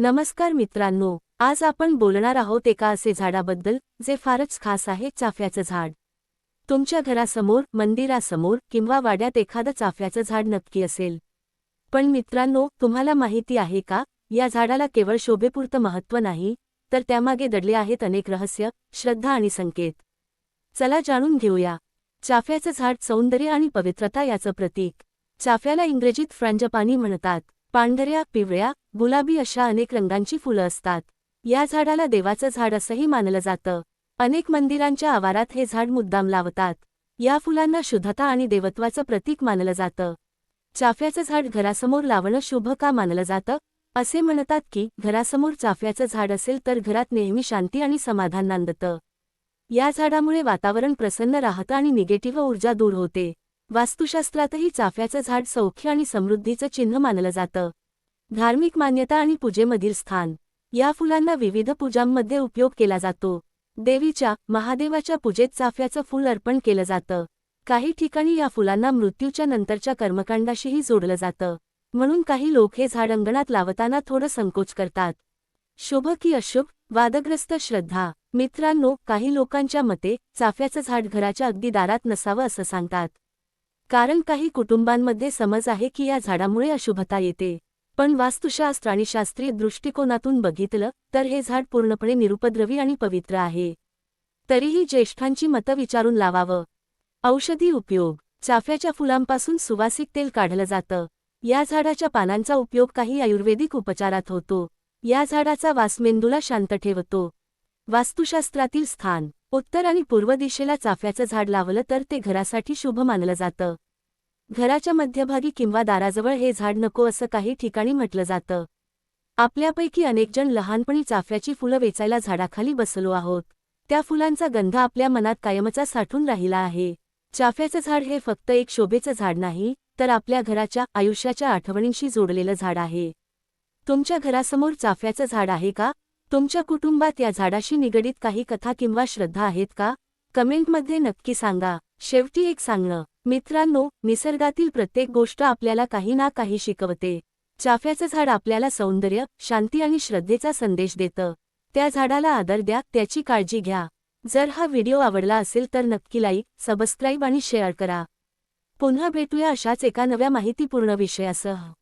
नमस्कार मित्रांनो आज आपण बोलणार आहोत एका असे झाडाबद्दल जे फारच खास आहे चाफ्याचं झाड. तुमच्या घरासमोर मंदिरासमोर किंवा वाड्यात एखादं चाफ्याचं झाड नक्की असेल. पण मित्रांनो तुम्हाला माहिती आहे का या झाडाला केवळ शोभेपुरतं महत्त्व नाही तर त्यामागे दडले आहेत अनेक रहस्य श्रद्धा आणि संकेत. चला जाणून घेऊया. चाफ्याचं झाड सौंदर्य आणि पवित्रता याचं प्रतीक. चाफ्याला इंग्रजीत फ्रंजपानी म्हणतात. पांढऱ्या पिवळ्या गुलाबी अशा अनेक रंगांची फुलं असतात. या झाडाला देवाचं झाड असंही मानलं जातं. अनेक मंदिरांच्या आवारात हे झाड मुद्दाम लावतात. या फुलांना शुद्धता आणि देवत्वाचं प्रतीक मानलं जातं. चाफ्याचं झाड घरासमोर लावणं शुभ का मानलं जातं? असे म्हणतात की घरासमोर चाफ्याचं झाड असेल तर घरात नेहमी शांती आणि समाधान नांदतं. या झाडामुळे वातावरण प्रसन्न राहतं आणि निगेटिव्ह ऊर्जा दूर होते. वास्तुशास्त्रातही चाफ्याचं झाड सौख्य आणि समृद्धीचं चिन्ह मानलं जातं. धार्मिक मान्यता आणि पूजेमधील स्थान या फुलांना विविध पूजांमध्ये उपयोग केला जातो. देवीच्या महादेवाच्या पूजेत चाफ्याचं फूल अर्पण केलं जातं. काही ठिकाणी या फुलांना मृत्यूच्या नंतरच्या कर्मकांडाशीही जोडलं जातं. म्हणून काही लोक हे झाड अंगणात लावताना थोडं संकोच करतात. शुभ की अशुभ वादग्रस्त श्रद्धा मित्रांनो काही लोकांच्या मते चाफ्याचं झाड घराच्या अगदी दारात नसावं असं सांगतात. कारण काही कुटुंबांमध्ये समज आहे की या झाडामुळे अशुभता येते. पण वास्तुशास्त्र आणि शास्त्रीय दृष्टिकोनातून बघितलं तर हे झाड पूर्णपणे निरुपद्रवी आणि पवित्र आहे. तरीही ज्येष्ठांची मतं विचारून लावावं. औषधी उपयोग. चाफ्याच्या फुलांपासून सुवासिक तेल काढलं जातं. या झाडाच्या पानांचा उपयोग काही आयुर्वेदिक उपचारात होतो. या झाडाचा वासमेंदूला शांत ठेवतो. वास्तुशास्त्रातील स्थान उत्तर आणि पूर्व दिशेला चाफ्याचं झाड लावलं तर ते घरासाठी शुभ मानलं जातं. घराच्या मध्यभागी किंवा दाराजवळ हे झाड नको असं काही ठिकाणी म्हटलं जातं. आपल्यापैकी अनेकजण लहानपणी चाफ्याची फुलं वेचायला झाडाखाली बसलो आहोत. त्या फुलांचा गंध आपल्या मनात कायमचा साठून राहिला आहे. चाफ्याचं झाड हे फक्त एक शोभेचं झाड नाही तर आपल्या घराच्या आयुष्याच्या आठवणींशी जोडलेलं झाड आहे. तुमच्या घरासमोर चाफ्याचं झाड आहे का? तुमच्या कुटुंबात या झाडाशी निगडीत काही कथा किंवा श्रद्धा आहेत का? कमेंटमध्ये नक्की सांगा. शेवटी एक सांगणं. मित्रांनो निसर्गातील प्रत्येक गोष्ट आपल्याला काही ना काही शिकवते. चाफ्याचं झाड आपल्याला सौंदर्य शांती आणि श्रद्धेचा संदेश देतं. त्या झाडाला आदर द्या त्याची काळजी घ्या. जर हा व्हिडिओ आवडला असेल तर नक्की लाईक सबस्क्राईब आणि शेअर करा. पुन्हा भेटूया अशाच एका नव्या माहितीपूर्ण विषयासह.